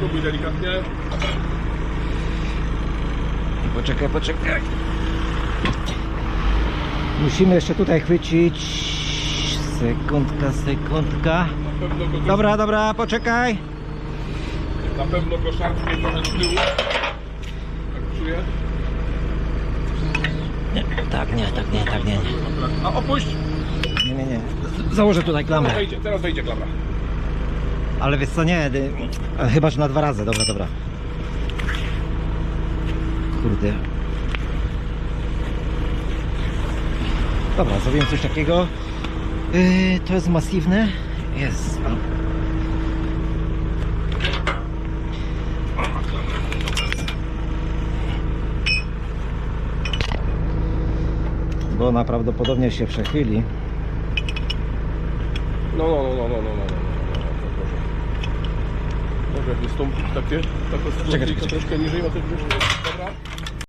Spróbuj delikatnie. Poczekaj, poczekaj. Musimy jeszcze tutaj chwycić. Sekundka, sekundka. Na pewno go, Dobra, dobra, poczekaj. na pewno go szarpnie trochę z tyłu. Tak czuję. Nie, tak nie, tak nie, tak nie. A opuść! Nie, nie, nie. Założę tutaj Teraz klamrę. wejdzie, teraz wejdzie klamra. Ale wiesz co, nie, y, chyba, że na dwa razy, dobra, dobra. Kurde. Dobra, zrobiłem coś takiego. Yy, to jest masywne. Jest. Bo ona prawdopodobnie się przechyli. No, no, no, no, no, no. no. Dobra, wystąpić takie, taką Czekaj, troszkę niżej, a to już... Dobra.